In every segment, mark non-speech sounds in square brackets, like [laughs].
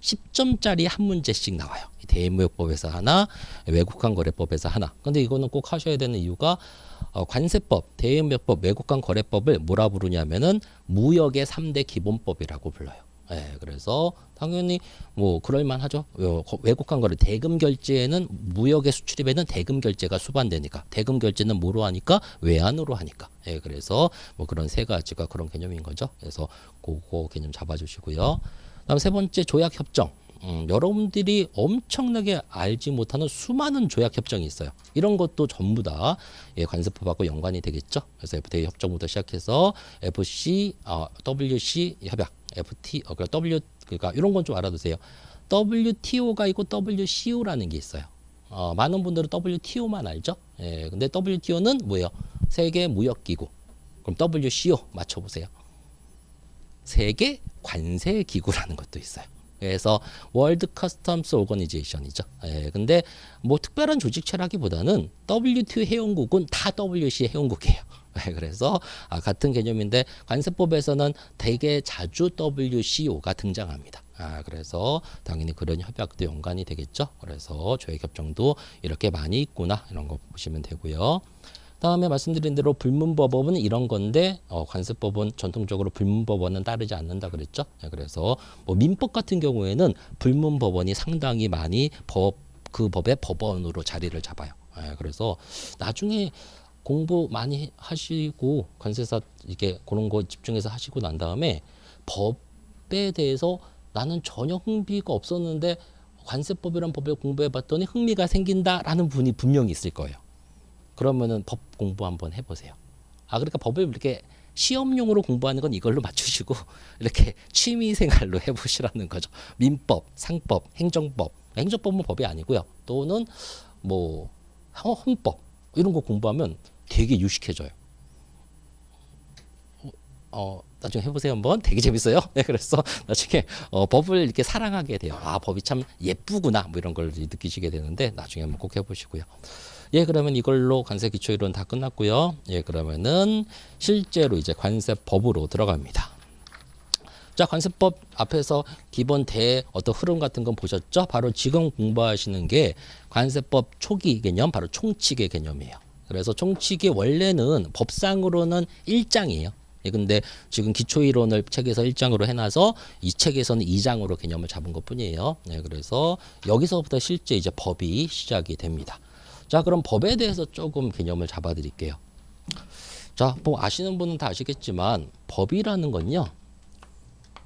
10점짜리 한 문제씩 나와요. 대무역법에서 하나, 외국간 거래법에서 하나. 근데 이거는 꼭 하셔야 되는 이유가 어, 관세법, 대무역법, 외국간 거래법을 뭐라 부르냐면은 무역의 3대 기본법이라고 불러요. 예, 그래서 당연히 뭐 그럴만 하죠. 외국간 거래 대금 결제에는 무역의 수출입에는 대금 결제가 수반되니까 대금 결제는 뭐로 하니까 외환으로 하니까. 예, 그래서 뭐 그런 세 가지가 그런 개념인 거죠. 그래서 그거 개념 잡아주시고요. 그다음 세 번째 조약 협정. 음, 여러분들이 엄청나게 알지 못하는 수많은 조약 협정이 있어요. 이런 것도 전부 다 예, 관세법하고 연관이 되겠죠. 그래서 FTA 협정부터 시작해서 FC, 어, WC 협약, FT, 어, 그러니까 W, 그러니까 이런 건 좀 알아두세요. WTO가 있고 WCO라는 게 있어요. 어, 많은 분들은 WTO만 알죠. 예, 근데 WTO는 뭐예요? 세계 무역기구. 그럼 WCO 맞춰보세요. 세계 관세 기구라는 것도 있어요. 그래서 월드 커스텀스 오거니제이션이죠. 예, 근데 뭐 특별한 조직 체라기보다는 WTO 회원국은 다 WC 회원국이에요. [laughs] 예, 그래서 아, 같은 개념인데 관세법에서는 되게 자주 WCO가 등장합니다. 아, 그래서 당연히 그런 협약도 연관이 되겠죠. 그래서 조약 협정도 이렇게 많이 있구나 이런 거 보시면 되고요. 다음에 말씀드린 대로 불문법원은 이런 건데 어, 관세법은 전통적으로 불문법원은 따르지 않는다 그랬죠. 네, 그래서 뭐 민법 같은 경우에는 불문법원이 상당히 많이 법 그 법의 법원으로 자리를 잡아요. 예, 그래서 나중에 공부 많이 하시고 관세사 이게 그런 거 집중해서 하시고 난 다음에 법에 대해서 나는 전혀 흥미가 없었는데 관세법이란 법을 공부해 봤더니 흥미가 생긴다라는 분이 분명히 있을 거예요. 그러면은 법 공부 한번 해보세요. 아 그러니까 법을 이렇게 시험용으로 공부하는 건 이걸로 맞추시고 [laughs] 이렇게 취미 생활로 해보시라는 거죠. 민법, 상법, 행정법, 행정법은 법이 아니고요. 또는 뭐 헌- 헌법 이런 거 공부하면 되게 유식해져요. 어, 어, 나중에 해보세요 한번 되게 재밌어요. [laughs] 네, 그래서 나중에 어, 법을 이렇게 사랑하게 돼요. 아 법이 참 예쁘구나 뭐 이런 걸 느끼시게 되는데 나중에 한번 꼭 해보시고요. 예, 그러면 이걸로 관세 기초 이론 다 끝났고요. 예, 그러면은 실제로 이제 관세법으로 들어갑니다. 자, 관세법 앞에서 기본 대 어떤 흐름 같은 건 보셨죠? 바로 지금 공부하시는 게 관세법 초기 개념, 바로 총칙의 개념이에요. 그래서 총칙이 원래는 법상으로는 1장이에요. 예, 근데 지금 기초 이론을 책에서 1장으로 해놔서 이 책에서는 2장으로 개념을 잡은 것 뿐이에요. 네, 그래서 여기서부터 실제 이제 법이 시작이 됩니다. 자, 그럼 법에 대해서 조금 개념을 잡아 드릴게요. 자, 뭐 아시는 분은 다 아시겠지만 법이라는 건요.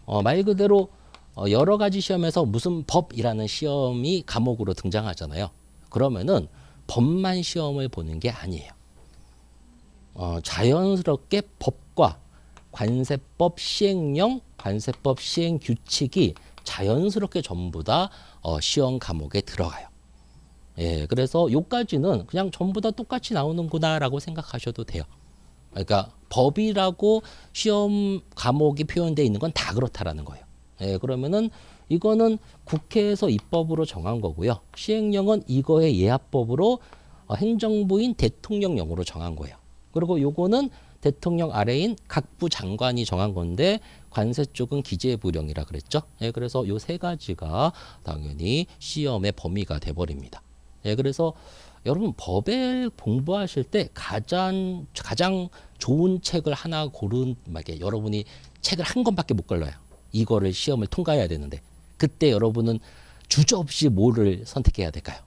어, 말 그대로 어, 여러 가지 시험에서 무슨 법이라는 시험이 과목으로 등장하잖아요. 그러면은 법만 시험을 보는 게 아니에요. 어, 자연스럽게 법과 관세법 시행령, 관세법 시행 규칙이 자연스럽게 전부 다 어, 시험 과목에 들어가요. 예, 그래서 요까지는 그냥 전부 다 똑같이 나오는구나라고 생각하셔도 돼요. 그러니까 법이라고 시험 과목이 표현되어 있는 건 다 그렇다라는 거예요. 예, 그러면은 이거는 국회에서 입법으로 정한 거고요. 시행령은 이거의 예합법으로 어, 행정부인 대통령령으로 정한 거예요. 그리고 요거는 대통령 아래인 각부 장관이 정한 건데 관세 쪽은 기재부령이라 그랬죠. 예, 그래서 요 세 가지가 당연히 시험의 범위가 돼 버립니다. 예, 그래서 여러분 법을 공부하실 때 가장 가장 좋은 책을 하나 고른 막에 여러분이 책을 한 권밖에 못 걸러요. 이거를 시험을 통과해야 되는데 그때 여러분은 주저없이 뭐를 선택해야 될까요?